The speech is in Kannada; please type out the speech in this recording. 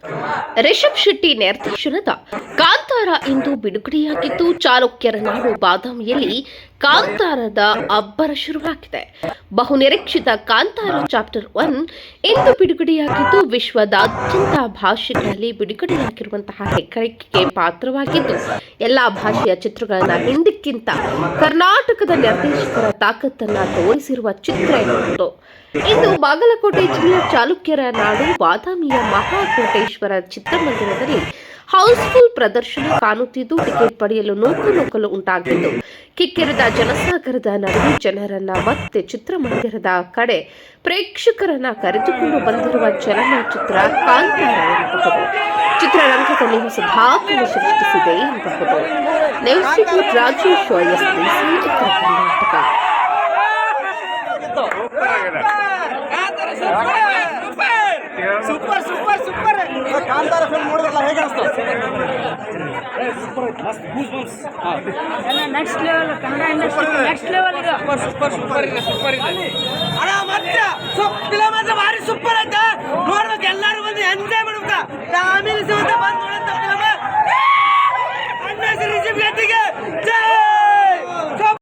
Come on. ರಿಷಬ್ ಶೆಟ್ಟಿ ನಿರ್ದೇಶನದ ಕಾಂತಾರ ಇಂದು ಬಿಡುಗಡೆಯಾಗಿದ್ದು, ಚಾಲುಕ್ಯರ ನಾಡು ಬಾದಾಮಿಯಲ್ಲಿ ಕಾಂತಾರದ ಅಬ್ಬರ ಶುರುವಾಗಿದೆ. ಬಹುನಿರೀಕ್ಷಿತ ಕಾಂತಾರ ಚಾಪ್ಟರ್ ಒನ್ ಇಂದು ಬಿಡುಗಡೆಯಾಗಿದ್ದು, ವಿಶ್ವದಾದ್ಯಂತ ಭಾಷೆಗಳಲ್ಲಿ ಬಿಡುಗಡೆಯಾಗಿರುವಂತಹ ಹೆಗ್ಗಳಿಕೆಗೆ ಪಾತ್ರವಾಗಿದ್ದು, ಎಲ್ಲಾ ಭಾಷೆಯ ಚಿತ್ರಗಳನ್ನ ಹಿಂದಕ್ಕಿಂತ ಕರ್ನಾಟಕದ ನಿರ್ದೇಶಕರ ತಾಕತ್ತನ್ನ ತೋರಿಸಿರುವ ಚಿತ್ರ ಎನ್ನುವುದು ಇಂದು ಬಾಗಲಕೋಟೆ ಜಿಲ್ಲೆಯ ಚಾಲುಕ್ಯರ ನಾಡು ಬಾದಾಮಿಯ ಮಹಾಕೋಟೇಶ್ವರ ಚಿತ್ರಮಂದಿರದಲ್ಲಿ ಹೌಸ್ಫುಲ್ ಪ್ರದರ್ಶನ ಕಾಣುತ್ತಿದ್ದು ಟಿಕೆಟ್ ಪಡೆಯಲು ನೂಕು ನೋಕಲು ಉಂಟಾಗಿದ್ದು ಕಿಕ್ಕಿರಿದ ಜನಸಾಗರದ ನಡುವೆ ಜನರನ್ನ ಮತ್ತೆ ಚಿತ್ರಮಂದಿರದ ಕಡೆ ಪ್ರೇಕ್ಷಕರನ್ನ ಕರೆದುಕೊಂಡು ಬಂದಿರುವ ಚಲನಚಿತ್ರ ಕಾಂತಾರ ಎನ್ನಬಹುದು ಚಿತ್ರರಂಗದಲ್ಲಿ ಹೊಸ ದಾಖಲೆ ಸೃಷ್ಟಿಸಿದೆ ಎನ್ನಬಹುದು news Rajesh Karnataka super super super Kantara film ನೋಡಿದ್ರಲ್ಲ ಹೇಗೆ ಅನಿಸ್ತು? Next level Kannada industry next level ಇದು. ಸೂಪರ್ ಸೂಪರ್ ಇದೆ ಸೂಪರ್ ಇದೆ ಅಣ್ಣ ಮತ್ತೆ ಫಿಲಮ್ ಮಾತ್ರ ಭಾರಿ ಸೂಪರ್ ಐತೆ ನೋಡ್ಬೇಕು ಎಲ್ಲರೂ ಬಂದು ಎಂಜಾಯ್ ಮಾಡ್ಬೇಕು. ಫ್ಯಾಮಿಲಿ ಸಮೇತ ಬಂದು ನೋಡಂತ.